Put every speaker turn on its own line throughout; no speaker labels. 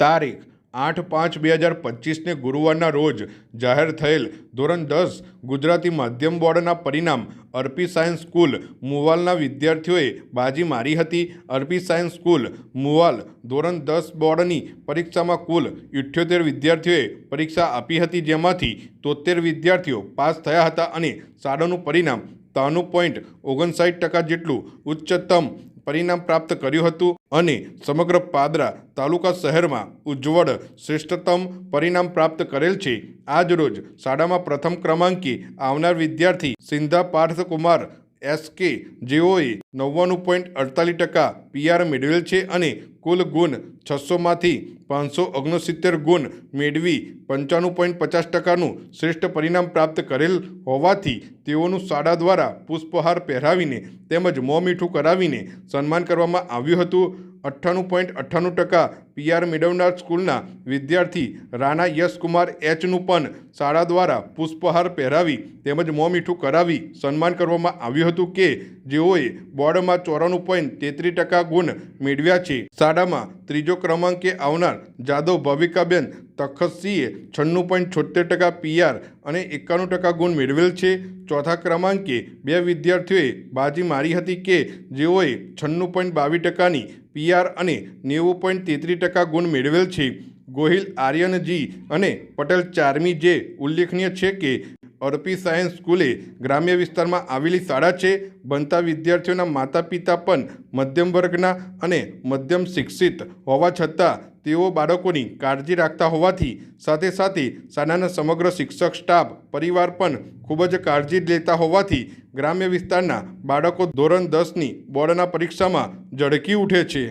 તારીખ આઠ પાંચ બે હજાર પચીસને ગુરુવારના રોજ જાહેર થયેલ ધોરણ દસ ગુજરાતી માધ્યમ બોર્ડના પરિણામ અર્પી સાયન્સ સ્કૂલ મુવાલના વિદ્યાર્થીઓએ બાજી મારી હતી. અર્પી સાયન્સ સ્કૂલ મુવાલ ધોરણ દસ બોર્ડની પરીક્ષામાં કુલ ઇઠ્યોતેર વિદ્યાર્થીઓએ પરીક્ષા આપી હતી, જેમાંથી તોતેર વિદ્યાર્થીઓ પાસ થયા હતા અને શાળાનું પરિણામ ત્રાણું પોઈન્ટ ઓગણસાઠ ટકા જેટલું ઉચ્ચતમ પરિણામ પ્રાપ્ત કર્યું હતું અને સમગ્ર પાદરા તાલુકા શહેરમાં ઉજ્જવળ શ્રેષ્ઠતમ પરિણામ પ્રાપ્ત કરેલ છે. આજ રોજ શાળામાં પ્રથમ ક્રમાંકે આવનાર વિદ્યાર્થી સિંધા પાર્થકુમાર એસ કે જેઓએ નવ્વાણું પોઈન્ટ અડતાલીસ ટકા પીઆર મેળવેલ છે અને કુલ ગુણ છસોમાંથી પાંચસો ઓગણસિત્તેર ગુણ મેળવી પંચાણું પોઈન્ટ પચાસ ટકાનું શ્રેષ્ઠ પરિણામ પ્રાપ્ત કરેલ હોવાથી તેઓનું શાળા દ્વારા પુષ્પહાર પહેરાવીને તેમજ મોં મીઠું કરાવીને સન્માન કરવામાં આવ્યું હતું. અઠ્ઠાણું પોઈન્ટ અઠ્ઠાણું ટકા પીઆર મેળવનાર સ્કૂલના વિદ્યાર્થી રાણા યશકુમાર એચનું પણ શાળા દ્વારા પુષ્પહાર પહેરાવી તેમજ મોં મીઠું કરાવી સન્માન કરવામાં આવ્યું હતું કે જેઓએ બોર્ડમાં ચોરાણું પોઈન્ટ તેત્રીસ ટકા ગુણ મેળવ્યા છે. શાળામાં ત્રીજો ક્રમાંકે આવનાર જાદવ ભવિકાબેન તખતસિંહે છન્નું પોઈન્ટ છોતેર ટકા પીઆર અને એકાણું ટકા ગુણ મેળવેલ છે. ચોથા ક્રમાંકે બે વિદ્યાર્થીઓએ બાજી મારી હતી કે જેઓએ છન્નું પોઈન્ટ બાવીસ ટકાની પીઆર અને નેવું પોઈન્ટ તેત્રીસ ટકા ગુણ મેળવેલ છે. ગોહિલ આર્યનજી અને પટેલ ચારમી જે ઉલ્લેખનીય છે કે અર્પી સાયન્સ સ્કૂલે ગ્રામ્ય વિસ્તારમાં આવેલી શાળા છે. બનતા વિદ્યાર્થીઓના માતા પિતા પણ મધ્યમ વર્ગના અને મધ્યમ શિક્ષિત હોવા છતાં તેઓ બાળકોની કાળજી રાખતા હોવાથી સાથે સાથે શાળાના સમગ્ર શિક્ષક સ્ટાફ, પરિવાર પણ ખૂબ જ કાળજી લેતા હોવાથી ગ્રામ્ય વિસ્તારના બાળકો ધોરણ દસની બોર્ડના પરીક્ષામાં ઝળકી ઉઠે છે.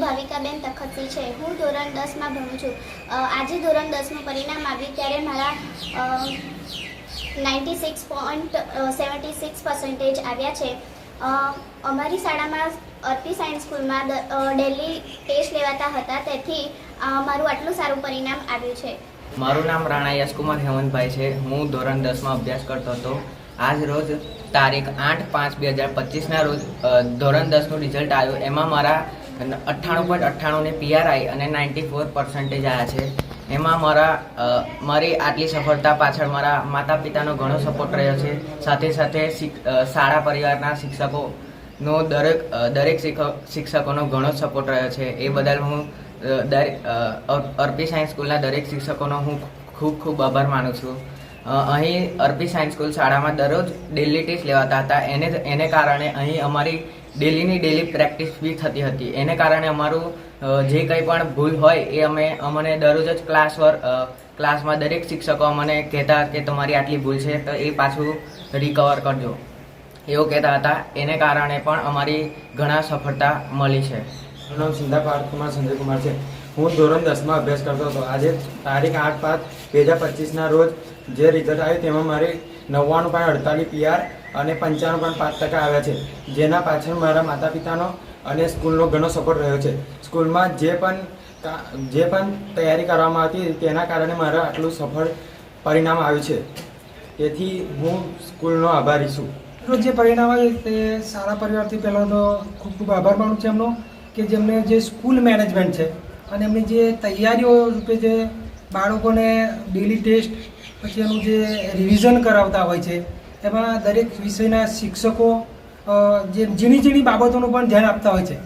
ભાવિકાબેન તખતસિંહ છે. હું ધોરણ દસમાં ભણું છું. આજે ધોરણ દસનું પરિણામ આવ્યું ત્યારે મારા ninety six point seventy six percentage આવ્યા છે. અમારી શાળામાં અર્પી સાયન્સ સ્કૂલમાં ડેલી ટેસ્ટ લેવાતા હતા, તેથી મારું આટલું સારું પરિણામ આવ્યું છે.
મારું નામ રાણા યશકુમાર હેમંતભાઈ છે. હું ધોરણ દસમાં અભ્યાસ કરતો હતો. આજ રોજ તારીખ આઠ પાંચ બે હજાર પચીસના રોજ ધોરણ દસનું રિઝલ્ટ આવ્યું. એમાં મારા અઠ્ઠાણું પોઈન્ટ અઠ્ઠાણુંને પીઆરઆઈ અને નાઇન્ટી ફોર પર્સન્ટેજ આવ્યા છે. એમાં મારા મારી આટલી સફળતા પાછળ મારા માતા પિતાનો ઘણો સપોર્ટ રહ્યો છે. સાથે સાથે શાળા પરિવારના શિક્ષકોનો દરેક દરેક શિક્ષક શિક્ષકોનો ઘણો સપોર્ટ રહ્યો છે. એ બદલ હું દરેક અર્પી સાયન્સ સ્કૂલના દરેક શિક્ષકોનો હું ખૂબ ખૂબ આભાર માનું છું. અહીં અર્પી સાયન્સ સ્કૂલ શાળામાં દરરોજ ડેલી ટેસ્ટ લેવાતા હતા. એને એને કારણે અહીં અમારી ડેલીની ડેલી પ્રેક્ટિસ બી થતી હતી. એને કારણે અમારું જે કંઈ પણ ભૂલ હોય એ અમે, અમને દરરોજ જ ક્લાસ પર ક્લાસમાં દરેક શિક્ષકો અમને કહેતા કે તમારી આટલી ભૂલ છે, તો એ પાછું રિકવર કરજો. એવું કહેતા હતા. એને કારણે પણ અમારી ઘણા સફળતા મળી છે.
મારું નામ સિંધા પાર્થકુમાર, સંજયકુમાર છે. હું ધોરણ દસમાં અભ્યાસ કરતો હતો. આજે તારીખ આઠ પાંચ, બે હજાર પચીસના રોજ જે રિઝલ્ટ આવ્યું તેમાં મારી નવ્વાણું પોઈન્ટ અડતાલીસ પીઆર અને પંચાણું પોઈન્ટ પાંચ ટકા આવ્યા છે. જેના પાછળ મારા માતા પિતાનો અને સ્કૂલનો ઘણો સપોર્ટ રહ્યો છે. સ્કૂલમાં જે પણ જે પણ તૈયારી કરવામાં આવતી તેના કારણે મારા આટલું સફળ પરિણામ આવ્યું છે. તેથી હું સ્કૂલનો આભારી છું.
જે પરિણામ આવ્યું તે સારા પરિવારથી પહેલાં તો ખૂબ ખૂબ આભાર માનું છું એમનો કે જેમને જે સ્કૂલ મેનેજમેન્ટ છે અને એમની જે તૈયારીઓ રૂપે જે બાળકોને ડેલી ટેસ્ટ પછી એનું જે રિવિઝન કરાવતા હોય છે એમાં દરેક વિષયના શિક્ષકો જે ઝીણી ઝીણી બાબતોનું પણ ધ્યાન આપતા હોય છે.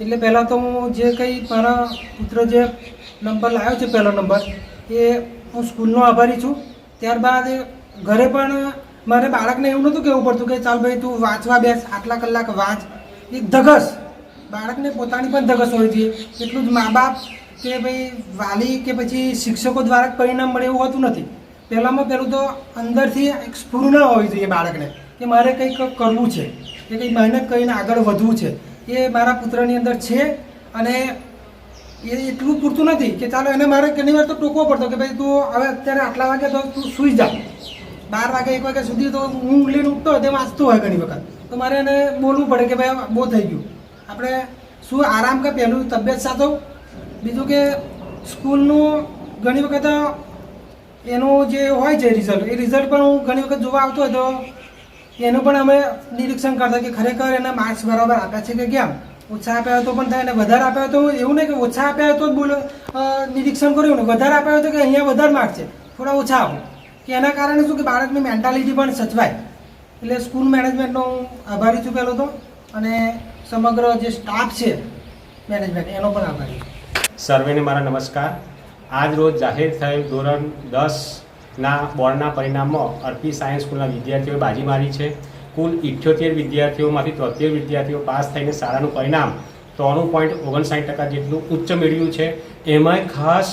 એટલે પહેલાં તો હું જે કંઈ મારા પુત્ર જે નંબર લાવ્યો છે પહેલો નંબર, એ હું સ્કૂલનો આભારી છું. ત્યારબાદ ઘરે પણ મારે બાળકને એવું નહોતું કહેવું પડતું કે, ચાલ ભાઈ, તું વાંચવા બેસ, આટલા કલાક વાંચ. એક ધગસ. બાળકને પોતાની પણ ધગસ હોય છે. એટલું જ મા બાપ કે ભાઈ વાલી કે પછી શિક્ષકો દ્વારા પરિણામ મળે એવું હોતું નથી. પહેલાંમાં પહેલું તો અંદરથી એક સ્ફૂર્ણા હોવી જોઈએ બાળકને કે મારે કંઈક કરવું છે, કે કંઈક મહેનત કરીને આગળ વધવું છે. એ મારા પુત્રની અંદર છે અને એ એટલું પૂરતું નથી કે ચાલો એને મારે ઘણી વાર તો ટોકવો પડતો કે ભાઈ તું હવે અત્યારે આટલા વાગે તો તું સૂઈ જા. બાર વાગે, એક વાગ્યા સુધી તો ઊંઘ લઈને ઉઠતો તે વાંચતો હોય ઘણી વખત. તો મારે એને બોલવું પડે કે ભાઈ બહુ થઈ ગયું. આપણે શું આરામ કે પહેલું તબિયત સાચો. બીજું કે સ્કૂલનું ઘણી વખત એનું જે હોય છે રિઝલ્ટ એ રિઝલ્ટ પણ હું ઘણી વખત જોવા આવતો હોય તો એનું પણ અમે નિરીક્ષણ કરતા કે ખરેખર એના માર્ક્સ બરાબર આપ્યા છે કે કેમ? ઓછા આપ્યા હોય તો પણ થાય, અને વધારે આપ્યા હોય તો એવું નહીં કે ઓછા આપ્યા હતો બોલો નિરીક્ષણ કર્યું ને વધારે આપ્યા હતો કે અહીંયા વધારે માર્ક છે. થોડા ઓછા આપો. કે એના કારણે શું કે બાળકની મેન્ટાલિટી પણ સચવાય. એટલે સ્કૂલ મેનેજમેન્ટનો હું આભારી છું પહેલો તો. અને સમગ્ર જે સ્ટાફ છે મેનેજમેન્ટ એનો પણ આભારી
સર્વેને મારા નમસ્કાર. આજ રોજ જાહેર થયેલ ધોરણ દસના બોર્ડના પરિણામમાં અર્પી સાયન્સ સ્કૂલના વિદ્યાર્થીઓએ બાજી મારી છે. કુલ ઇઠ્યોતેર વિદ્યાર્થીઓમાંથી તોતેર વિદ્યાર્થીઓ પાસ થઈને શાળાનું પરિણામ ત્રણું પોઈન્ટ ઓગણસાઠ ટકા જેટલું ઉચ્ચ મેળવ્યું છે. એમાંય ખાસ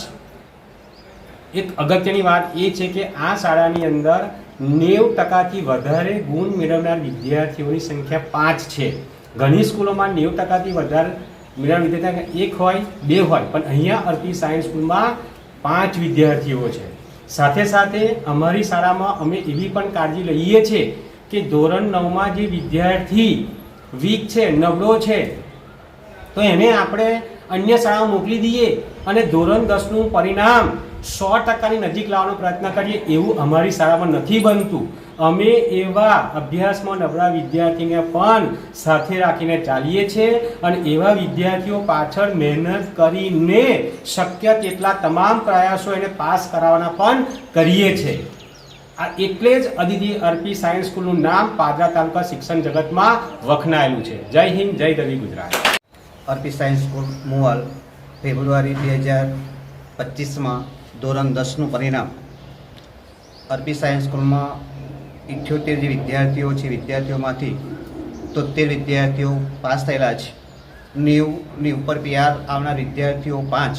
એક અગત્યની વાત એ છે કે આ શાળાની અંદર નેવ ટકાથી વધારે ગુણ મેળવનાર વિદ્યાર્થીઓની સંખ્યા પાંચ છે. ઘણી સ્કૂલોમાં નેવ ટકાથી વધારે મેળવનાર વિદ્યાર્થી એક હોય, બે હોય, પણ અહીંયા અર્પી સાયન્સ સ્કૂલમાં પાંચ વિદ્યાર્થીઓ છે. સાથે સાથે અમારી શાળામાં અમે એવી પણ કાળજી લઈએ છીએ કે ધોરણ નવમાં જે વિદ્યાર્થી વીક છે, નબળો છે, તો એને આપણે અન્ય શાળામાં મોકલી દઈએ અને ધોરણ દસનું પરિણામ સો ટકાની નજીક લાવવાનો પ્રયત્ન કરીએ એવું અમારી શાળામાં નથી બનતું. અમે એવા અભ્યાસમાં નબળા વિદ્યાર્થીને પણ સાથે રાખીને ચાલીએ છીએ અને એવા વિદ્યાર્થીઓ પાછળ મહેનત કરીને શક્ય તેટલા તમામ પ્રયાસો એને પાસ કરાવવાના પણ કરીએ છીએ. આ એટલે જ અદિતિ અર્પી સાયન્સ સ્કૂલનું નામ પાદરા તાલુકા શિક્ષણ જગતમાં વખણાયેલું છે. જય હિન્દ, જય રવિ ગુજરાત.
અર્પી સાયન્સ સ્કૂલ, મુવાલ, ફેબ્રુઆરી બે હજાર પચીસમાં ધોરણ દસનું પરિણામ. અરબી સાયન્સ સ્કૂલમાં ઇઠ્યોતેર જે વિદ્યાર્થીઓ છે, વિદ્યાર્થીઓમાંથી તોતેર વિદ્યાર્થીઓ પાસ થયેલા છે. નેવની ઉપર પીઆર આવનાર વિદ્યાર્થીઓ પાંચ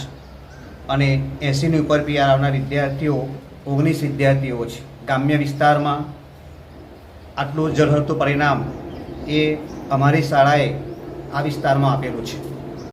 અને એંસીની ઉપર પીઆર આવનાર વિદ્યાર્થીઓ ઓગણીસ વિદ્યાર્થીઓ છે. ગ્રામ્ય વિસ્તારમાં આટલું ઝળહળતું પરિણામ એ અમારી શાળાએ આ વિસ્તારમાં આપેલું છે.